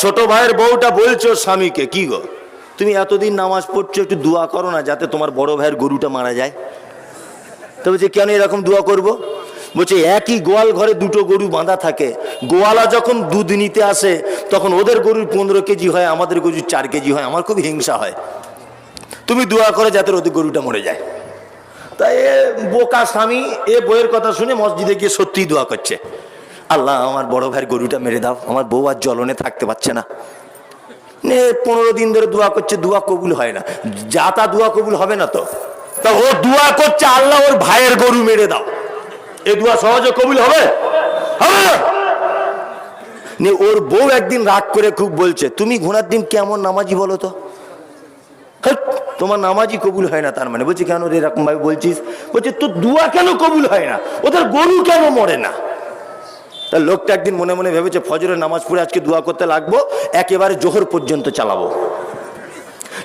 ছোট ভাইয়ের বউটা বলছো স্বামীকে, কি গো? তুমি এতদিন নামাজ পড়ছো, একটু দোয়া করো না যাতে তোমার বড় ভাইয়ের গরুটা মারা যায়। তো বলছে, কেন এরকম দোয়া করব? বলছে, একই গোয়াল ঘরে দুটো গরু বাঁধা থাকে। গোয়ালা যখন দুধ নিতে আসে, তখন ওদের গরুর পনেরো কেজি হয়, আমাদের গরুর চার কেজি হয়, আমার খুব হিংসা হয়। তুমি দোয়া করে যাতে ওদের গরুটা মরে যায়। তাই এ বোকা স্বামী, এ বইয়ের কথা শুনে মসজিদে গিয়ে সত্যিই দোয়া করছে। আল্লাহ, আমার বড় ভাইয়ের গরুটা মেরে দাও। আমার বউ আর জ্বলনে থাকতে পারছে না। পনেরো দিন ধরে দোয়া করছে, দোয়া কবুল হয় না। যা তা দোয়া কবুল হবে না তো। তা ও দোয়া করছে, আল্লাহ ওর ভাইয়ের গরু মেরে দাও। এ দোয়া সহজে কবুল হবে? না? ওর বউ একদিন রাগ করে খুব বলছে, তুমি ঘোড়ার দিন কেমন নামাজি বলো তো? তোমার নামাজই কবুল হয় না তার মানে। বলছি, কেন এরকম ভাবে বলছিস? বলছে, তোর দোয়া কেন কবুল হয় না? ওদের গরু কেন মরে না? তা লোকটা একদিন মনে মনে ভেবেছে, ফজরের নামাজ পড়ে আজকে দোয়া করতে লাগবো, একেবারে জোহর পর্যন্ত চালাবো।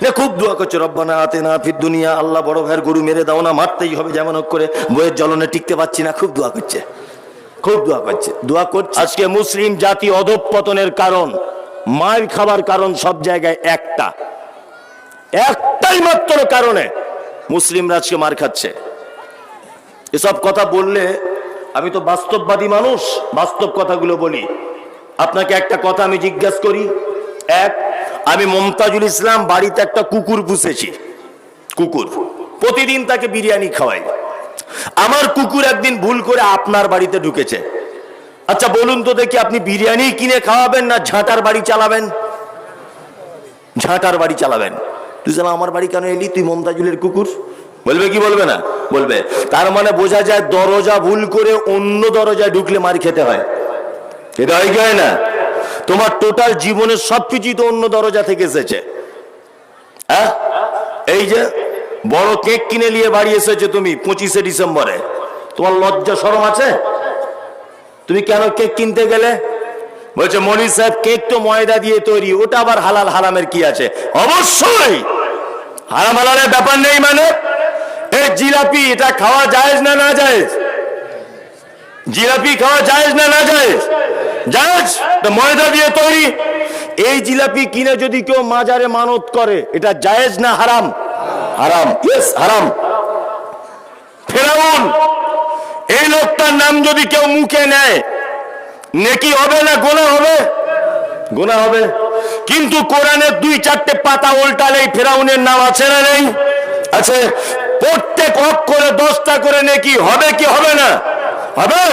না খুব দোয়া করছে, রব্বানা আতে না ফির দুনিয়া, আল্লাহ বড় ভাইয়ের গরু মেরে দাও না, মারতেই হবে যেমন হোক করে, বইয়ের জ্বলনে টিকতে পারছি না। খুব দোয়া করছে, খুব দোয়া করছে দোয়া করছে। আজকে মুসলিম জাতি অধঃপতনের কারণ মার খাবার কারণ সব জায়গায় একটা। একটাই মাত্র কারণে মুসলিমরা আজকে মার খাচ্ছে। এসব কথা বললে আমি তো বাস্তববাদী মানুষ, বাস্তব কথাগুলো বলি। আপনাকে একটা কথা আমি জিজ্ঞাসা করি। এক, আমি মমতাজুল ইসলাম বাড়িতে একটা কুকুর পুষেছি। কুকুর। প্রতিদিন তাকে বিরিয়ানি খাওয়াই। আমার কুকুর একদিন ভুল করে আপনার বাড়িতে ঢুকেছে। আচ্ছা বলুন তো দেখি আপনি বিরিয়ানি কিনে খাওয়াবেন না ঝাঁটার বাড়ি চালাবেন? ঝাঁটার বাড়ি চালাবেন। তুই জানা আমার বাড়ি কেন এলি? তুই মমতাজুলের কুকুর? বলবে কি বলবে না? বলবে। তার মানে বোঝা যায় দরজা ভুল করে অন্য দরজায় ঢুকলে মার খেতে হয়। এটা হয় কি হয় না? তোমার টোটাল জীবনের সবকিছুই তো অন্য দরজা থেকে এসেছে। হ্যাঁ? এই যে বড় কেক কিনে নিয়ে বাড়ি এসেছে তুমি পঁচিশে ডিসেম্বরে। তোমার লজ্জা সরম আছে? তুমি কেন কেক কিনতে গেলে? বলছে মনি সাহেব, কেক তো ময়দা দিয়ে তৈরি, ওটা আবার হালাল, হারামের কি আছে? অবশ্যই! হারাম, হালালের ব্যাপার নেই মানে। এই জিলাপি, এটা খাওয়া যায় না না যায় জিলাপি খাওয়া যায় না না যায় জায়েজ? তো ময়দা দিয়ে তৈরি। এই জিলাপি কিনে যদি কেউ মাজারে মানত করে, এটা জায়েজ না হারাম? হারাম। ইয়েস হারাম। ফেরাউন, এই লোকটার নাম যদি কেউ মুখে নেয়, নেকি হবে না গোনা হবে? গোনা হবে। কিন্তু কোরআনের দুই চারটে পাতা উল্টালেই ফেরাউনের নাম আছে না নেই? আছে। প্রত্যেক করে, দশটা করে নেকি, হবে কি হবে না? হবে?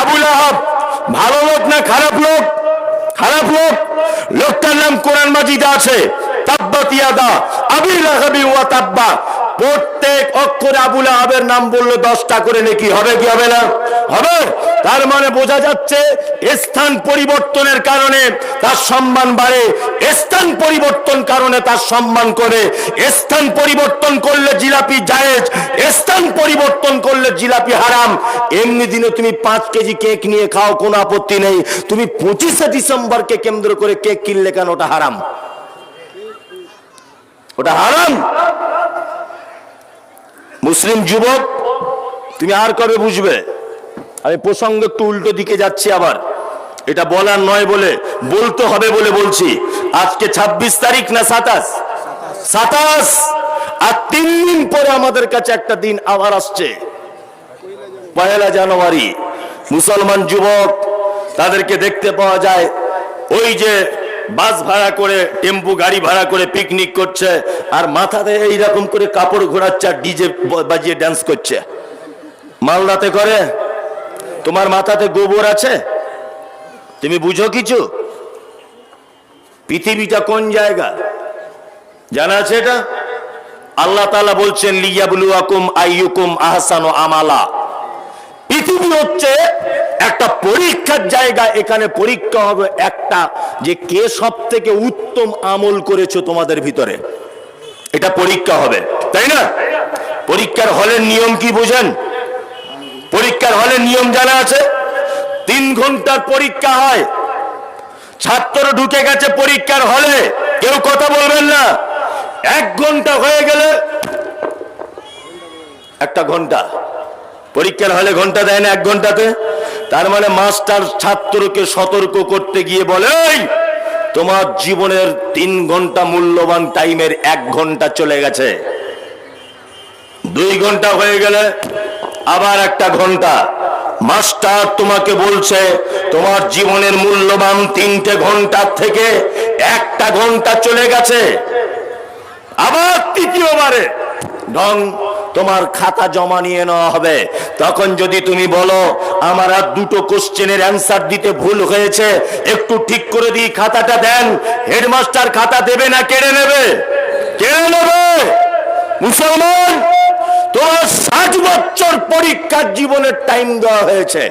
আবুল আহাব, ভালো লোক না খারাপ লোক? খারাপ লোক? লোকটার নাম কোরআন মাজিদা আছে তাব্বা তিয়াদা আবি আহাবি ওয়া তাব্বা। প্রত্যেক অক্ষরে আবুল আহাবের নাম বলল দশটা করে নাকি। হবে কি হবে না? হবে। তার মানে বোঝা যাচ্ছে স্থান পরিবর্তনের কারণে তার সম্মান বাড়ে। স্থান পরিবর্তন কারণে তার সম্মান করে। স্থান পরিবর্তন করলে জিলাপি জায়েজ। স্থান পরিবর্তন করলে জিলাপি হারাম। এমনি দিনে তুমি পাঁচ কেজি কেক নিয়ে খাও, কোনো আপত্তি নেই। তুমি পঁচিশে ডিসেম্বরকে কেন্দ্র করে কেক কিনলে কেন? ওটা হারাম। ওটা হারাম। মুসলিম যুবক, তুমি আর কবে বুঝবে? আমি প্রসঙ্গ একটু উল্টো দিকে যাচ্ছি আবার। এটা বলার নয় বলে, বলতে হবে বলে বলছি। আজকে ২৬ তারিখ না সাতাশ? সাতাশ! আর তিন দিন পরে আমাদের কাছে একটা দিন আবার আসছে। পয়লা জানুয়ারি। মুসলমান যুবক, তাদেরকে দেখতে পাওয়া যায়, ওই যে বাস ভাড়া করে, টেম্পু, গাড়ি ভাড়া করে পিকনিক করছে, আর মাথাতে এইরকম করে কাপড় ঘোরাচ্ছে আর ডিজে বাজিয়ে ড্যান্স করছে। মালদাতে করে, তোমার মাথাতে গোবর আছে? তুমি বুঝো কিছু? পৃথিবীটা কোন জায়গা? জানা আছে এটা? আল্লাহ তাআলা বলছেন, লিয়াবলুয়াকুম আইয়ুকুম আহসানু আমালা। পৃথিবী হচ্ছে একটা পরীক্ষার জায়গা এখানে পরীক্ষা হবে একটা যে কে সব থেকে উত্তম আমল করেছ তোমাদের ভিতরে। এটা পরীক্ষা হবে, তাই না? পরীক্ষার হলের নিয়ম কি বোঝেন? পরীক্ষার হলের নিয়ম জানা আছে? তিন ঘণ্টার পরীক্ষা হয়। ছাত্র ঢুকে গেছে পরীক্ষার হলে, কেউ কথা বলবেন না। এক ঘণ্টা হয়ে গেলে, একটা ঘণ্টা। পরীক্ষার হলে ঘণ্টা দেয় না এক ঘন্টাতে? তার মানে মাস্টার ছাত্রকে সতর্ক করতে গিয়ে বলে "এই, তোমার জীবনের তিন ঘণ্টা মূল্যবান টাইমের এক ঘণ্টা চলে গেছে। দুই ঘণ্টা হয়ে গেলে আবার একটা ঘণ্টা। মাস্টার তোমাকে বলছে তোমার জীবনের মূল্যবান তিনটে ঘণ্টার থেকে একটা ঘণ্টা চলে গেছে। আবার তৃতীয়বারে ঢং তোমার খাতা জমা নিয়ে নেওয়া হবে। তখন যদি তুমি বলো, আমার আর দুটো কোশ্চেনের অ্যান্সার দিতে ভুল হয়েছে, একটু ঠিক করে দিই খাতাটা দেন, হেডমাস্টার খাতা দেবে না, কেড়ে নেবে? কেড়ে নেবে? মুসলমান, তোমার ষাট বছর পরীক্ষার জীবনের টাইম দেওয়া হয়েছে।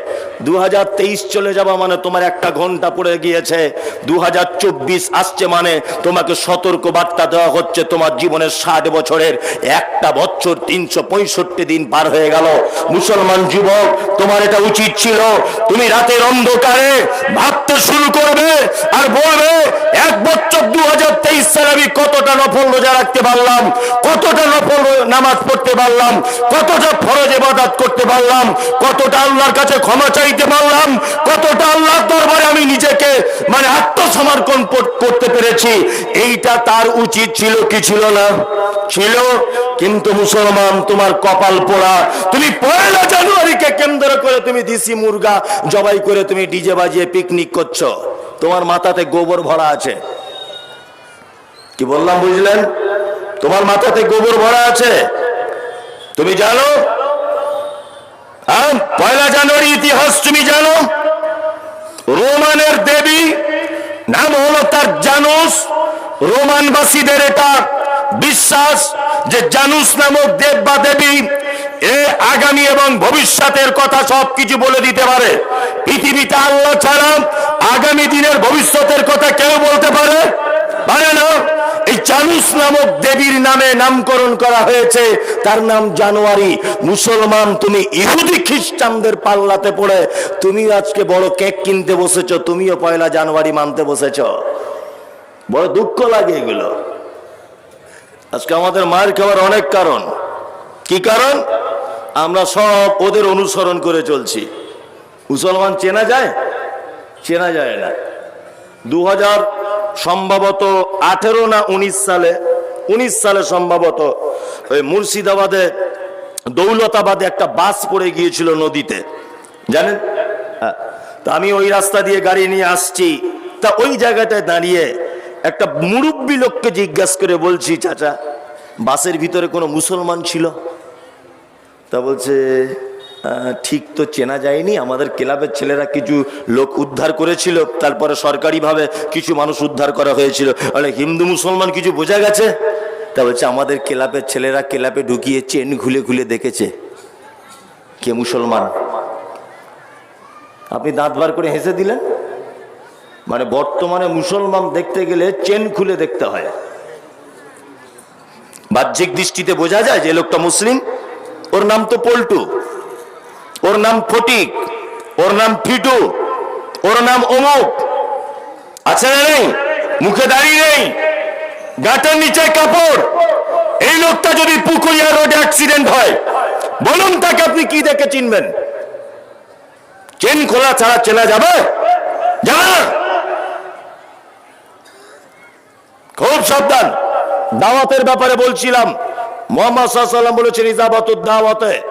দু চলে যাওয়া মানে তোমার একটা ঘণ্টা পড়ে গিয়েছে। দু হাজার চব্বিশ আসছে মানে তোমাকে সতর্ক বার্তা দেওয়া হচ্ছে, তোমার জীবনের ষাট বছরের একটা বছর তিনশো পঁয়ষট্টি দিন পার হয়ে গেল। মুসলমান যুবক, তোমার এটা উচিত ছিল। তুমি রাতের অন্ধকারে ভাবতে শুরু করবে আর বলবে, এক বছর দু হাজার তেইশ সালে আমি কতটা নফল রোজা রাখতে পারলাম, কতটা নফল নামাজ পড়তে পারলাম, কতটা ফরজ ইবাদত করতে পারলাম, কতটা আল্লাহর কাছে ক্ষমা চাইতে পারলাম, কতটা আল্লাহর দরবারে আমি নিজেকে মানে আত্মসমর্পণ করতে পেরেছি। এইটা তার উচিত ছিল কি ছিল না? ছিল। কিন্তু মুসলমান, তোমার কপাল পোড়া। তুমি পয়লা জানুয়ারিকে কেন্দ্র করে তুমি দিসি মুরগা জবাই করে তুমি ডিজে বাজিয়ে পিকনিক করছ। তোমার মাথাতে গোবর ভরা আছে। কি বললাম, বুঝলেন? তোমার মাথাতে গোবর ভরা আছে? তুমি জানো? পয়লা জানুয়ারি ইতিহাস তুমি জানো? রোমানের দেবী, নাম হলো তার জানুস। রোমানবাসীদের এটা বিশ্বাস যে জানুস নামক দেব বা দেবী এ আগামী এবং ভবিষ্যতের কথা সব কিছু বলে দিতে পারে। পৃথিবীতে আল্লাহ ছাড়া আগামী দিনের ভবিষ্যতের কথা কেউ বলতে পারে? পারে না। এই জানুস নামক দেবীর নামে নামকরণ করা হয়েছে। তার নাম জানুয়ারি। মুসলমান, তুমি ইহুদি খ্রিস্টানদের পাল্লাতে পড়ে। তুমি আজকে বড় কেক কিনতে বসেছ, তুমিও পয়লা জানুয়ারি মানতে বসেছ। বড় দুঃখ লাগে এগুলো। আজকে আমাদের মায়ের খাওয়ার অনেক কারণ। কি কারণ? আমরা সব ওদের অনুসরণ করে চলছি। মুসলমান চেনা যায়? চেনা যায় না। দু হাজার সম্ভবত আঠেরো না উনিশ সালে উনিশ সালে সম্ভবত ওই মুর্শিদাবাদে দৌলতাবাদে একটা বাস পড়ে গিয়েছিল নদীতে। জানেন? হ্যাঁ। তা আমি ওই রাস্তা দিয়ে গাড়ি নিয়ে আসছি। তা ওই জায়গাটায় দাঁড়িয়ে একটা মুরব্বী লোককে জিজ্ঞাসা করে বলছি, চাচা, বাসের ভিতরে কোনো মুসলমান ছিল? তা বলছে ঠিক তো চেনা যায়নি। আমাদের ক্লাবের ছেলেরা কিছু লোক উদ্ধার করেছিল, তারপরে সরকারিভাবে কিছু মানুষ উদ্ধার করা হয়েছিল। মানে হিন্দু, মুসলমান কিছু বোঝা গেছে? তা বলছে, আমাদের ক্লাবের ছেলেরা ক্লাবে ঢুকিয়ে চেন খুলে খুলে দেখেছে কে মুসলমান। আপনি দাঁত বার করে হেসে দিলেন? মানে বর্তমানে মুসলমান দেখতে গেলে চেন খুলে দেখতে হয়। বাহ্যিক দৃষ্টিতে বোঝা যায় যে লোকটা মুসলিম, ওর নাম তো পল্টু, ওর নাম ফটিক, ওর নাম ফিটু, ওর নাম অমুক। আছে না নেই? মুখে দাঁড়িয়ে নেই? গাটার নিচে কাপড়? এই লোকটা যদি পুকুরিয়া রোডে অ্যাক্সিডেন্ট হয়, বলুন তাকে আপনি কি দেখে চিনবেন? চেন খোলা ছাড়া চেনা যাবে? যাবে না খুব সাবধান। দাওয়াতের ব্যাপারে বলছিলাম, মোহাম্মদ সাল্লাম বলেছেন ইজাবাত দাওয়াতে,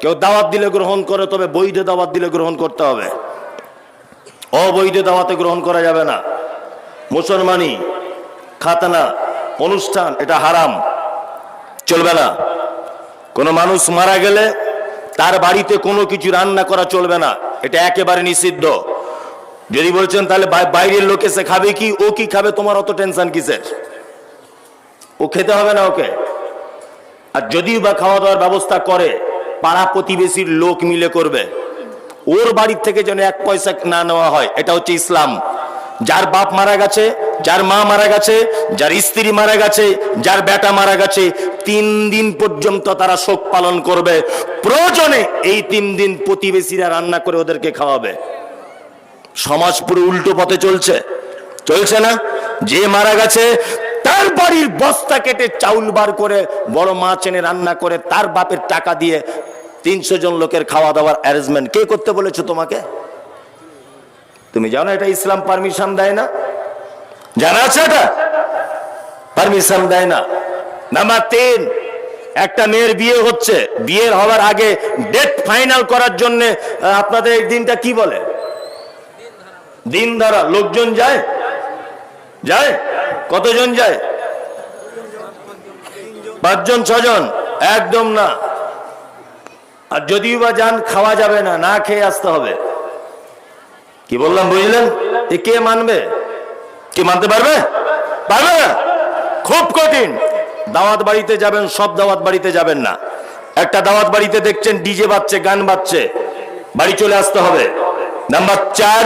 কেউ দাওয়াত দিলে গ্রহণ করে, তবে বৈধ দাওয়াত দিলে গ্রহণ করতে হবে। অবৈধ দাওয়াতে গ্রহণ করা যাবে না। মুসলমানি, খাতনা, অনুষ্ঠান, এটা হারাম। চলবে না। কোনো মানুষ মারা গেলে তার বাড়িতে কোনো কিছু রান্না করা চলবে না। এটা একেবারে নিষিদ্ধ। যদি বলছেন, তাহলে বাইরের লোক এসে খাবে কি? ও কি খাবে? তোমার অত টেনশন কিসের? ও খেতে হবে না ওকে? আর যদিও বা খাওয়া দাওয়ার ব্যবস্থা করে, পাড়া প্রতিবেশীর লোক মিলে করবে, ওর বাড়ির থেকে যেন এক পয়সা না নেওয়া হয়, এটা হচ্ছে ইসলাম। যার বাপ মারা গেছে, যার মা মারা গেছে, যার স্ত্রী মারা গেছে, যার বেটা মারা গেছে, তিন দিন পর্যন্ত তারা শোক পালন করবে। প্রয়োজনে এই তিন দিন প্রতিবেশীরা রান্না করে ওদেরকে খাওয়াবে। সমাজ পুরো উল্টো পথে চলছে। চলছে না? যে মারা গেছে, তার বাড়ির বস্তা কেটে চাউল বার করে বড় মাছ এনে রান্না করে, তার বাপের টাকা দিয়ে তিনশো জন লোকের খাওয়া দাওয়ার অ্যারেঞ্জমেন্ট কে করতে বলেছ তোমাকে? তুমি জানো এটা ইসলাম পারমিশন দেয় না? জানা আছে এটা? পারমিশন দেয় না। নাম্বার তিন, একটা মেয়ের বিয়ে হচ্ছে। বিয়ের হওয়ার আগে ডেট ফাইনাল করার জন্য আপনাদের এই দিনটা কি বলে? দিন ধারা লোকজন যায়? যায়? কতজন যায়? পাঁচজন, ছজন? একদম না। আর যদিও বা যান, খাওয়া যাবে না না খেয়ে আসতে হবে। কি বললাম, বুঝলেন? এ কে মানবে? কি মানতে পারবে? পারবে না? খুব কঠিন। দাওয়াত বাড়িতে যাবেন, সব দাওয়াত বাড়িতে যাবেন না। একটা দাওয়াত বাড়িতে দেখছেন, ডিজে বাজছে, গান বাজছে। বাড়ি চলে আসতে হবে। নাম্বার চার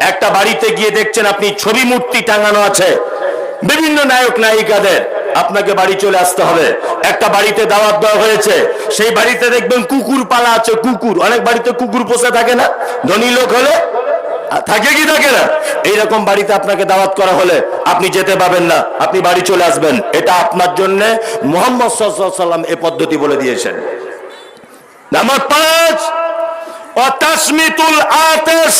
একটা বাড়িতে গিয়ে দেখছেন আপনি ছবি মূর্তি টাঙানো আছে। বিভিন্ন নায়ক, নায়িকাদের আপনাকে বাড়ি চলে আসতে হবে। একটা বাড়িতে দাওয়াত দেওয়া হয়েছে। সেই বাড়িতে দেখবেন কুকুর পালা আছে, কুকুর। অনেক বাড়িতে কুকুর পোষে থাকে না? ধনী লোক হলে? থাকে কি থাকে না? এইরকম বাড়িতে আপনাকে দাওয়াত করা হলে আপনি যেতে পাবেন না। আপনি বাড়ি চলে আসবেন। এটা আপনার জন্য মোহাম্মদ সাল্লাম এ পদ্ধতি বলে দিয়েছেন। নাম্বার পাঁচ, অতাসমিতুল আতেশ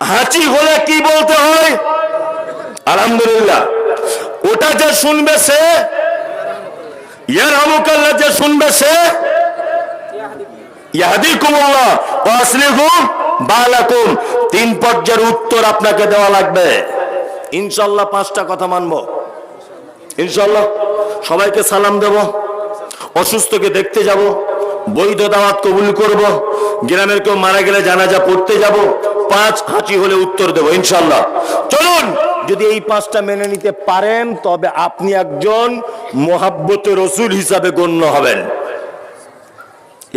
হাঁচি হলে কি বলতে হয়? আলহামদুলিল্লাহ। ওটা যে শুনবে সে ইয়ার হামুকাল্লা যে শুনবে সে, ইয়াহদিকুমুল্লাহ ওয়া আসলিহুম বালাকুম। তিন পর্যায়ের উত্তর আপনাকে দেওয়া লাগবে। ইনশাল্লাহ পাঁচটা কথা মানবো। ইনশাল্লাহ সবাইকে সালাম দেব। অসুস্থকে দেখতে যাব। বৈধ দাওয়াত কবুল করব। গ্রামের কেউ মারা গেলে জানাজা পড়তে যাব। পাঁচ হাঁচি হলে উত্তর দেব ইনশাল্লাহ চলুন, যদি এই পাঁচটা মেনে নিতে পারেন, তবে আপনি একজন মোহাব্বত রসুল হিসাবে গণ্য হবেন।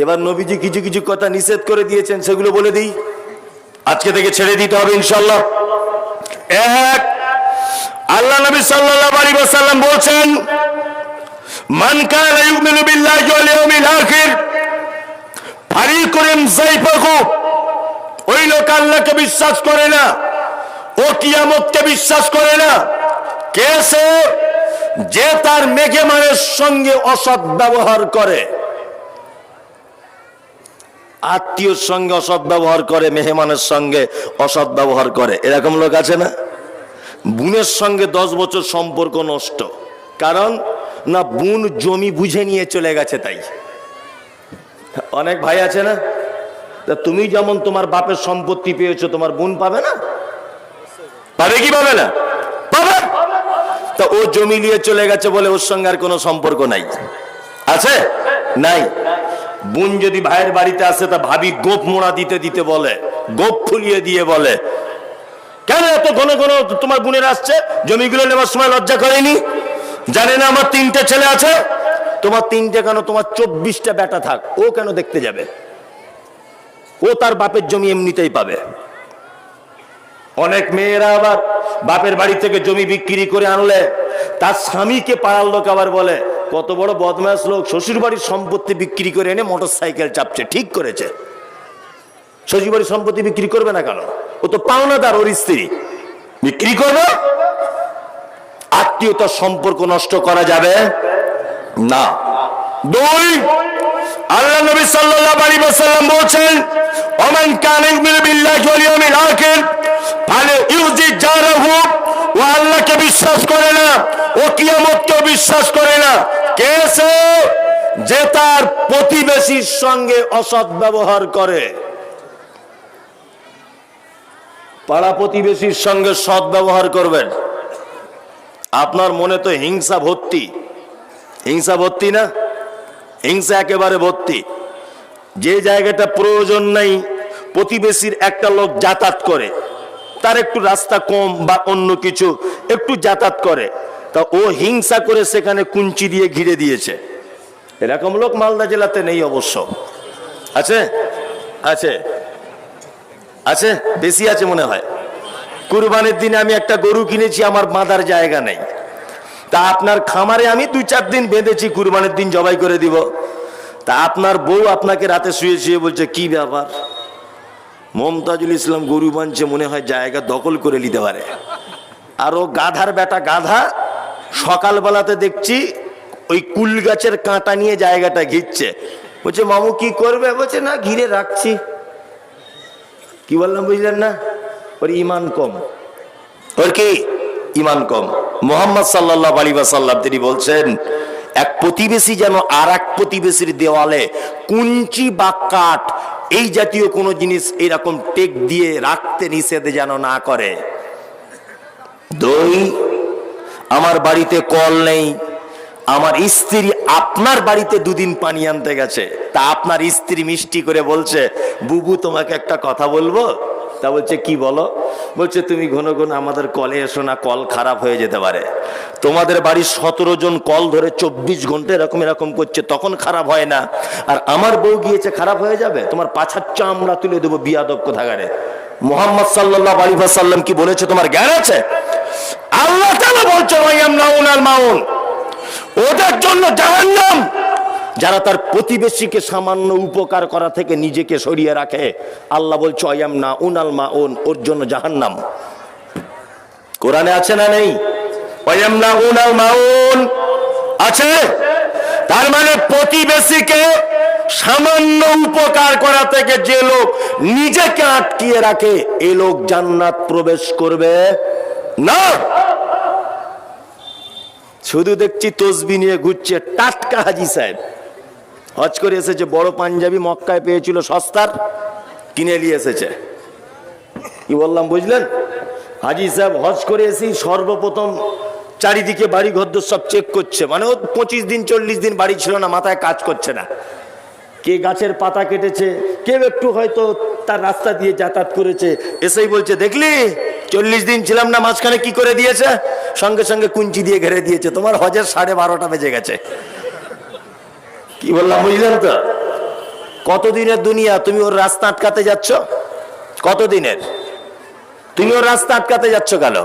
এবার নবীজি কিছু কিছু কথা নিষেধ করে দিয়েছেন, সেগুলো বলে দিই। আজকে থেকে ছেড়ে দিতে হবে ইনশাল্লাহ এক, আল্লাহ নবী সাল্লাল্লাহু আলাইহি ওয়াসাল্লাম বলছেন, মান ইউমিনু বিল্লাহি ওয়াল আখির, ফারিকুন যাইফাকু আল্লাহকে বিশ্বাস করে না। ও কিয়ামতকে বিশ্বাস করে না। কে সে? যে তার মেঘে মেঘেমানের সঙ্গে অসৎ ব্যবহার করে। আত্মীয়র সঙ্গে অসৎ ব্যবহার করে, মেহমানের সঙ্গে অসৎ ব্যবহার করে। এরকম লোক আছে না? বোনের সঙ্গে দশ বছর সম্পর্ক নষ্ট। কারণ? না, বোন জমি বুঝে নিয়ে চলে গেছে তাই। অনেক ভাই আছে না? তা তুমি যেমন তোমার বাপের সম্পত্তি পেয়েছ, তোমার বোন পাবে না? পাবে কি পাবে না? পাবে। তা ও জমি নিয়ে চলে গেছে বলে ওর সঙ্গে আর কোনো সম্পর্ক নাই। আছে? নাই। বোন যদি ভাইয়ের বাড়িতে আসে, তা ভাবি গোপ মোড়া দিতে দিতে বলে, গোপ ফুলিয়ে দিয়ে বলে। কেন এত ঘন ঘন তোমার বোনের আসছে? জমিগুলো নেবার সময় লজ্জা করেনি? জানে না আমার তিনটে ছেলে আছে? তোমার তিনটে কেন? তোমার চব্বিশটা বেটা থাক। ও কেন দেখতে যাবে? ও তার বাপের জমি এমনিতেই পাবে। অনেক মেয়েরা আবার বাপের বাড়ি থেকে জমি বিক্রি করে আনলে তার স্বামীকে পাড়ার লোক আবার বলে, কত বড় বদমাস লোক শ্বশুর বাড়ির সম্পত্তি বিক্রি করে এনে মোটর সাইকেল চাপছে, ঠিক করেছে। শ্বশুর বাড়ির সম্পত্তি বিক্রি করবে না কেন? ও তো পাওনাদার, ওর স্ত্রী। বিক্রি করবে? আত্মীয়তার সম্পর্ক নষ্ট করা যাবে না। দুই, আল্লাহ নবী সাল্লাল্লাহু আলাইহি ওয়াসাল্লাম ইউমিনু বিল্লাহি ওয়াল ইয়াউমিল আখির ফালে ইউজি জারাহু ও আল্লাহকে বিশ্বাস করে না ও কিয়ামতকে বিশ্বাস করে না। কে যে তার প্রতিবেশীর সঙ্গে অসৎ ব্যবহার করে। পাড়া প্রতিবেশীর সঙ্গে সৎ ব্যবহার করবেন। আপনার মনে তো হিংসা ভর্তি। হিংসা ভর্তি না? হিংসা একেবারে ভর্তি। যে জায়গাটা প্রয়োজন নাই, প্রতিবেশীর একটা লোক যাতায়াত করে। তার একটু রাস্তা কম বা অন্য কিছু একটু যাতায়াত করে। তা ও হিংসা করে সেখানে কুঞ্চি দিয়ে ঘিরে দিয়েছে। এরকম লোক মালদা জেলাতে নেই অবশ্য। আছে? আছে। আছে? বেশি আছে মনে হয়। কুরবানির দিনে আমি একটা গরু কিনেছি, আমার বাঁধার জায়গা নেই। তা আপনার খামারে আমি দুই চার দিন বেঁধেছি, কুরবানির দিন জবাই করে দিব। তা আপনার বউ আপনাকে রাতে শুয়ে শুয়ে বলছে, কি ব্যাপার? মমতাজুল ইসলাম গরু বানছে, মনে হয় জায়গা দখল করে নিতে পারে। আর ও গাধার বেটা গাধা, সকালবেলাতে দেখছি ওই কুল গাছের কাঁটা নিয়ে জায়গাটা ঘিরছে। বলছে, মামু, কি করবে? বলছে, না, ঘিরে রাখছি। কি বললাম, বুঝলেন না? ওর ইমান কম। ওর কি? ইমান কম। মোহাম্মদ সাল্লাহ আলী সাল্লাম তিনি বলছেন এক প্রতিবেশী যেন আর এক প্রতিবেশীর দেওয়ালে কুঞ্চি বা কাঠ, এই জাতীয় কোনো জিনিস এরকম টেক দিয়ে রাখতে নিষেধ যেন না করে। দই, আমার বাড়িতে কল নেই, আমার স্ত্রী আপনার বাড়িতে দুদিন পানি আনতে গেছে, তা আপনার স্ত্রী মিষ্টি করে বলছে, বুবু, তোমাকে একটা কথা বলব? তা বলছে, কি বলো? বলছে, তুমি ঘন ঘন আমাদের কলে এসো না, কল খারাপ হয়ে যেতে পারে। তোমাদের বাড়ির সতেরো জন কল ধরে চব্বিশ ঘণ্টা এরকম এরকম করছে, তখন খারাপ হয় না। আর আমার বউ গিয়েছে, খারাপ হয়ে যাবে? তোমার পাছার চামড়া তুলে দেবো বিয়াদব কোথাকারে। মোহাম্মদ সাল্লাহ আলী সাল্লাম কি বলেছে? তোমার জ্ঞান আছে? আল্লাহ বলছো নাউন আল মাউন ওদের জন্য জাহান্নাম। যারা তার প্রতিবেশীকে সামান্য উপকার করা থেকে নিজেকে সরিয়ে রাখে, আল্লাহ বলছে অয়াম না উনাল মা ওন ওর জন্য জাহান্নাম। কোরআনে আছে না নেই? আছে? তার মানে প্রতিবেশীকে সামান্য উপকার করা থেকে যে লোক নিজেকে আটকিয়ে রাখে, এ লোক জান্নাত প্রবেশ করবে না। শুধু দেখছি তসবি নিয়ে ঘুরছে টাটকা হাজি সাহেব। হজ করে এসেছে, বড় পাঞ্জাবি মক্কায় পেয়েছিল, সস্তার কিনে নিয়ে এসেছে। কি বললাম, বুঝলেন? হাজি সাহেব হজ করে এসেই সর্বপ্রথম চারিদিকে বাড়ি ঘর সব চেক করছে। মানে ও পঁচিশ দিন, চল্লিশ দিন বাড়ি ছিল না, মাথায় কাজ করছে না। কে গাছের পাতা কেটেছে, কেউ একটু হয়তো তার রাস্তা দিয়ে যাতায়াত করেছে। এসেই বলছে, দেখলি? চল্লিশ দিন ছিলাম না, মাঝখানে কি করে দিয়েছে? সঙ্গে সঙ্গে কুঞ্চি দিয়ে ঘেরে দিয়েছে। তোমার হজের সাড়ে বারোটা বেজে গেছে। কি বললাম, বুঝলেন তো? কতদিনের দুনিয়া? তুমি ওর রাস্তা আটকাতে যাচ্ছ? কতদিনের? তুমি ওর রাস্তা আটকাতে যাচ্ছ কেন?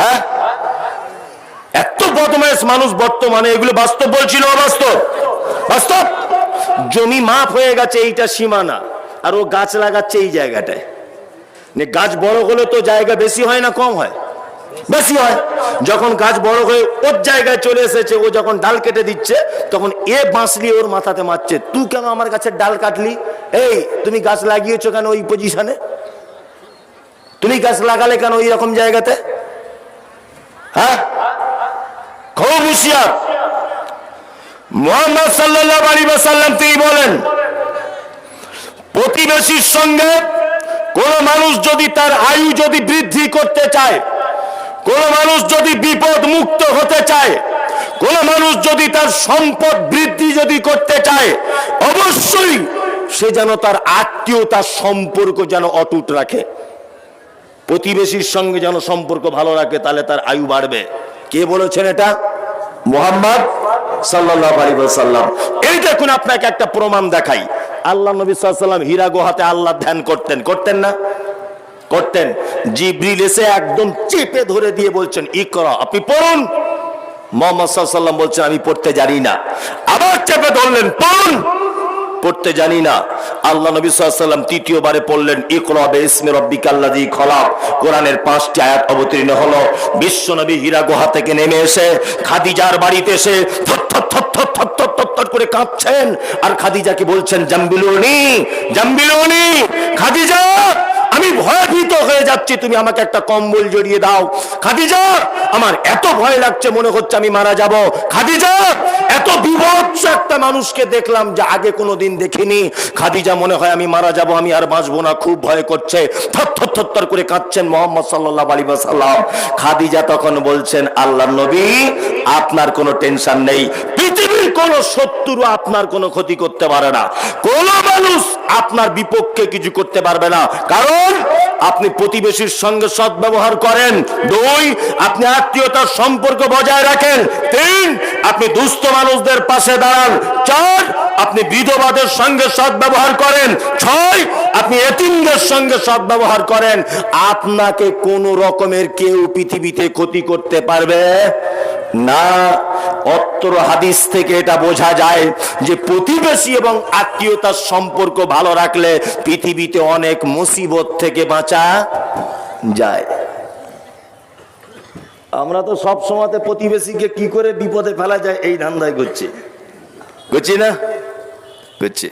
হ্যাঁ? বদমাইশ মানুষ বর্তমানে, এগুলো বাস্তব বলছিল অবাস্তব? বাস্তব? জমি হয়ে গেছে, এইটা সীমানা। আর ও গাছ লাগাচ্ছে এই জায়গাটায়। গাছ বড় হলে তো জায়গা বেশি হয় না, কম হয়? বেশি হয়। যখন গাছ বড় হয়ে ওর জায়গায় চলে এসেছে, ও যখন ডাল কেটে দিচ্ছে, তখন এ বাঁশলি ওর মাথাতে মারছে। তুই কেন আমার গাছের ডাল কাটলি? এই, তুমি গাছ লাগিয়েছো কেন ওই পজিশনে তুমি গাছ লাগালে কেন ওই রকম জায়গাতে? হ্যাঁ? খুব হুশিয়ার। মোহাম্মদ সাল্লাহ আলী সাল্লাম তিনি বলেন, প্রতিবেশীর সঙ্গে কোন মানুষ যদি তার আয়ু যদি বৃদ্ধি করতে চায়, কোন মানুষ যদি বিপদ মুক্ত হতে চায়, কোন মানুষ যদি তার সম্পদ বৃদ্ধি যদি করতে চায়, অবশ্যই সে যেন তার আত্মীয়তার সম্পর্ক যেন অটুট রাখে। প্রতিবেশীর সঙ্গে যেন সম্পর্ক ভালো রাখে, তাহলে তার আয়ু বাড়বে। কে বলেছেন এটা? মোহাম্মদ সাল্লাম এই দেখুন আপনাকে একটা প্রমাণ দেখাই। আল্লাহ নবী সাল্লাম হীরা গোহাতে আল্লাহ ধ্যান করতেন। করতেন না? করতেন। জিব্রিল এসে একদম চেপে ধরে দিয়ে বলছেন ই করা আপনি পড়ুন। মোহাম্মদ সাল্লাম বলছেন, আমি পড়তে জানি না। আবার চেপে ধরলেন, পড়ুন। পড়তে জানি না। আল্লাহ নবী সাল্লাম তৃতীয়বারে পড়লেন ইকলবে ইসমে রব্বিক আল্লাদি খলা কোরআনের পাঁচটি আয়াত অবতীর্ণ হল, বিশ্ব নবী হীরা গুহা থেকে নেমে এসে খাদিজার বাড়িতে এসে করে কাঁপছেন আর খাদিজাকে বলছেন, জাম্বিলুনি জাম্বিলুনি, খাদিজা আমি ভয়ভীত হয়ে যাচ্ছি, তুমি আমাকে একটা কম্বল জড়িয়ে দাও। খাদিজা, আমার এত ভয় লাগছে, মনে হচ্ছে আমি মারা যাব। খাদিজা, এত বিভৎস একটা মানুষকে দেখলাম যা আগে কোনোদিন দেখিনি। খাদিজা মনে হয় আমি মারা যাব, আমি আর বাঁচবো না, খুব ভয় করছে। থর করে কাঁদছেন মোহাম্মদ সাল্লাহ আলী সাল্লাম খাদিজা তখন বলছেন আল্লাহ নবী, আপনার কোনো টেনশন নেই। পৃথিবীর কোনো শত্রু আপনার কোনো ক্ষতি করতে পারে না। কোন আপনার বিপক্ষে কিছু করতে পারবে না। কারণ আপনি প্রতিবেশীর সঙ্গে সদ্ব্যবহার করেন। দুই, আপনি আত্মীয়তার সম্পর্ক বজায় রাখেন। তিন, আপনি দুস্থ মানুষদের পাশে দাঁড়ান। চার, আপনি বিধবাদের সঙ্গে সদ্ব্যবহার করেন। ছয়, আপনি এতিমদের সঙ্গে সদ্ব্যবহার করেন। আপনাকে কোন রকমের কেউ পৃথিবীতে ক্ষতি করতে পারবে না অত্তর হাদিস থেকে এটা বোঝা যায় যে প্রতিবেশী এবং আত্মীয়তার সম্পর্ক ভালো রাখলে পৃথিবীতে অনেক মুসিবত থেকে বাঁচা যায়। আমরা তো সব সময়তে প্রতিবেশীকে কি করে বিপদে ফেলা যায় এই ধান্দায় করছি করছি না? করছি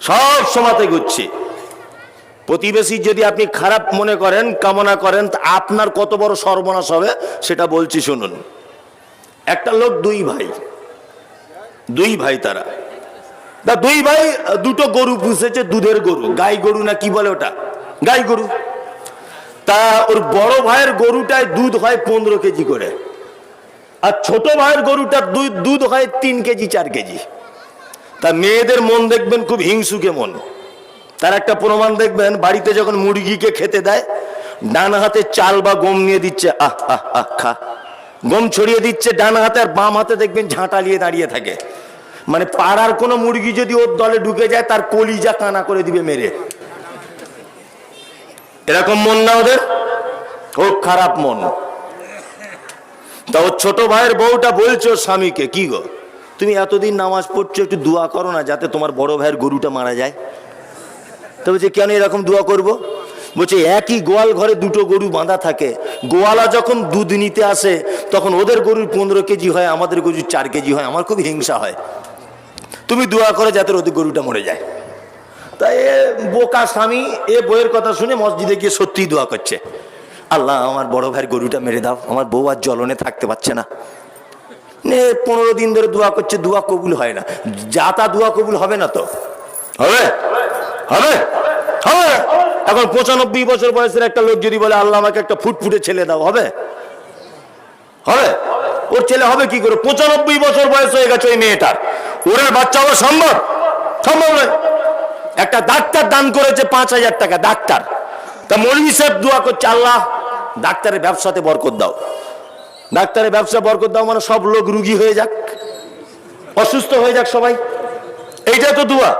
সব সময়তে করছি প্রতিবেশীর যদি আপনি খারাপ মনে করেন, কামনা করেন আপনার কত বড় সর্বনাশ হবে সেটা বলছি শুনুন। একটা লোক, দুই ভাই। দুই ভাই তারা। তা দুই ভাই, দুটো গরু পুষেছে, দুধের গরু। গাই গরু না কি বলে ওটা? গাই গরু। তা ওর বড় ভাইয়ের গরুটায় দুধ হয় পনেরো কেজি করে। আর ছোট ভাইয়ের গরুটার দুধ দুধ হয় তিন কেজি, চার কেজি। তা মেয়েদের মন দেখবেন খুব হিংসুকে মন। তার একটা প্রমাণ দেখবেন, বাড়িতে যখন মুরগিকে খেতে দেয়, ডান হাতে চাল বা গম নিয়ে দিচ্ছে, আহ আহ খা। গম ছড়িয়ে দিচ্ছে ডান হাতে আর বাম হাতে দেখবেন ঝাঁটা নিয়ে দাঁড়িয়ে থাকে। মানে পাড়ার কোনো মুরগি যদি ওর দলে ঢুকে যায়, তার কলিজা কানা করে দিবে মেরে। এরকম মন না ওদের? খুব খারাপ মন। তা ওর ছোট ভাইয়ের বউটা বলছে স্বামীকে, কি গো? তুমি এতদিন নামাজ পড়ছো, একটু দোয়া করো না যাতে তোমার বড় ভাইয়ের গরুটা মারা যায়? তো বলছে কেন এরকম দোয়া করব? বলছে, একই গোয়াল ঘরে দুটো গরু বাঁধা থাকে। গোয়ালা যখন দুধ নিতে আসে, তখন ওদের গরুর পনেরো কেজি হয়, আমাদের গরুর চার কেজি হয়। আমার খুব হিংসা হয়। তুমি দোয়া করো যাতে ওদের গরুটা মরে যায়। তাই এ বোকা স্বামী, এ বইয়ের কথা শুনে মসজিদে গিয়ে সত্যিই দোয়া করছে। আল্লাহ, আমার বড় ভাইয়ের গরুটা মেরে দাও। আমার বউ আর জ্বলনে থাকতে পারছে না। নে, পনেরো দিন ধরে দোয়া করছে, দোয়া কবুল হয় না। যা তা দোয়া কবুল হবে না তো? হবে? হবে? হবে? এখন পঁচানব্বই বছর বয়সের একটা লোক যদি বলে, আল্লাহ আমাকে একটা ফুটফুটে ছেলে দাও হবে? হবে? ওর ছেলে হবে কি করে? পঁচানব্বই বছর বয়স হয়ে গেছে ওই মেয়েটার। ওর বাচ্চা হওয়া সম্ভব? সম্ভব নয়। একটা ডাক্তার দান করেছে পাঁচ হাজার টাকা, ডাক্তার। তা মৌলভী সাহেব দোয়া করছে, আল্লাহ, ডাক্তারের ব্যবসাতে বরকত দাও। ডাক্তারের ব্যবসা বরকত দাও মানে সব লোক রুগী হয়ে যাক। অসুস্থ হয়ে যাক সবাই। এইটা তো দোয়া।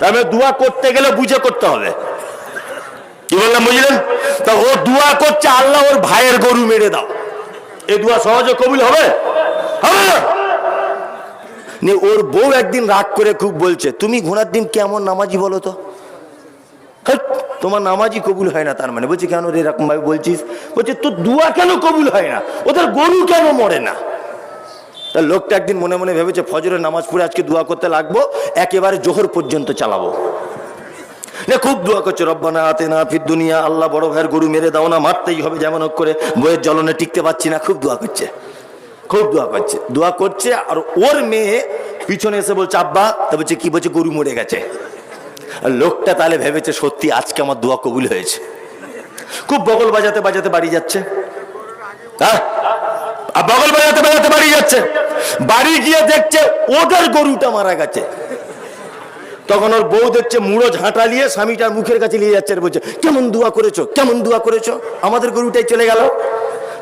তাহলে দোয়া করতে গেলে বুঝে করতে হবে। কি বললাম, বুঝলেন? তা ও দোয়া করছে, আল্লাহ ওর ভাইয়ের গরু মেরে দাও। এ দোয়া সহজে কবুল হবে? ওর বউ একদিন রাগ করে খুব বলছে, তুমি ঘোড়ার দিন কেমন নামাজি বলো তো? তোমার নামাজি কবুল হয় না তার মানে। বলছি, কেন এরকম ভাবে বলছিস? বলছে, তোর দুয়া কেন কবুল হয় না? ওদের গরু কেন মরে না? তা লোকটা একদিন মনে মনে ভেবেছে, ফজরের নামাজ পড়ে আজকে দোয়া করতে লাগবো, একেবারে জোহর পর্যন্ত চালাবো। না খুব দোয়া করছে, রব্বানা আতে না ফির দুনিয়া, আল্লাহ বড় ভাইয়ের গরু মেরে দাও না, মারতেই হবে যেমন হোক করে, বইয়ের জ্বলনে টিকতে পারছি না। খুব দোয়া করছে, খুব দোয়া করছে। দোয়া করছে আর ওর মেয়ে পিছনে এসে বলছে, আব্বা, তা বলছে, কি বলছে, গরু মরে গেছে? আর লোকটা তাহলে ভেবেছে, সত্যি আজকে আমার দোয়া কবুল হয়েছে। খুব বগল বাজাতে বাজাতে বাড়ি যাচ্ছে। হ্যাঁ বগল বাজাতে বাজাতে বাড়ি যাচ্ছে। বাড়ি গিয়ে দেখছে ওদের গরুটা মারা গেছে। তখন ওর বউ দেখছে মুড়ো ঝাঁটা নিয়ে স্বামীটার মুখের কাছে নিয়ে যাচ্ছে আর বলছে, কেমন দোয়া করেছ? কেমন দোয়া করেছ? আমাদের গরুটাই চলে গেল।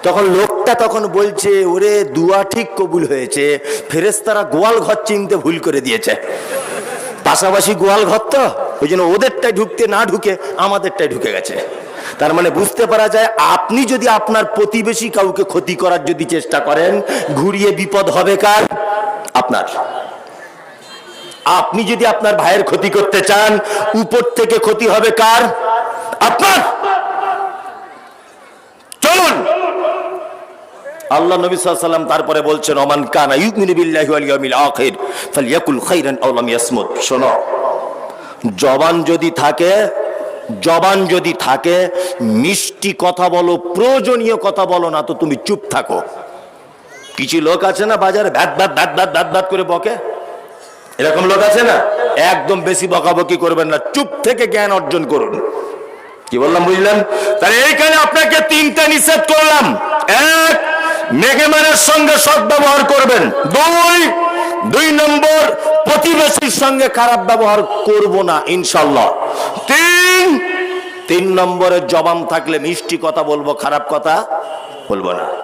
তখন লোকটা তখন বলছে, ওরে, দুয়া ঠিক কবুল হয়েছে। ফেরেস্তারা গোয়াল ঘর চিনতে ভুল করে দিয়েছে। পাশাপাশি গোয়াল ঘর তো, ওই জন্য ওদেরটাই ঢুকতে না ঢুকে আমাদেরটাই ঢুকে গেছে। তার মানে বুঝতে পারা যায়, আপনি যদি আপনার প্রতিবেশী কাউকে ক্ষতি করার যদি চেষ্টা করেন, ঘুরিয়ে বিপদ হবে কার? আপনার। আপনি যদি আপনার ভাইয়ের ক্ষতি করতে চান, উপর থেকে ক্ষতি হবে কার? আপনার। চলুন। আল্লাহ নবী সাল্লাম তারপরে বলছেন, ওমান কানা ইউমিনু বিল্লাহি ওয়াল ইয়াউমিল আখির, ফালইয়াকুল খাইরান আও ইয়াসমুত। শোনো, জবান যদি থাকে জবান যদি থাকে, মিষ্টি কথা বলো, প্রয়োজনীয় কথা বলো না তো তুমি চুপ থাকো। কিছু লোক আছে না বাজারে ভ্যাত ভ্যাত ভ্যাত ভ্যাত ভ্যাত ভ্যাত করে বকে? এরকম লোক আছে না? একদম বেশি বকাবকি করবেন না, চুপ থেকে জ্ঞান অর্জন করুন। কি বললাম, বুঝলেন? তাহলে এইখানে আপনাকে তিনটা নিষেধ করলাম। এক, মেঘেমানের সঙ্গে সদ্ব্যবহার করবেন। দুই দুই নম্বর, প্রতিবেশীর সঙ্গে খারাপ ব্যবহার করব না ইনশাল্লাহ তিন তিন নম্বরের জবান থাকলে মিষ্টি কথা বলব, খারাপ কথা বলব না।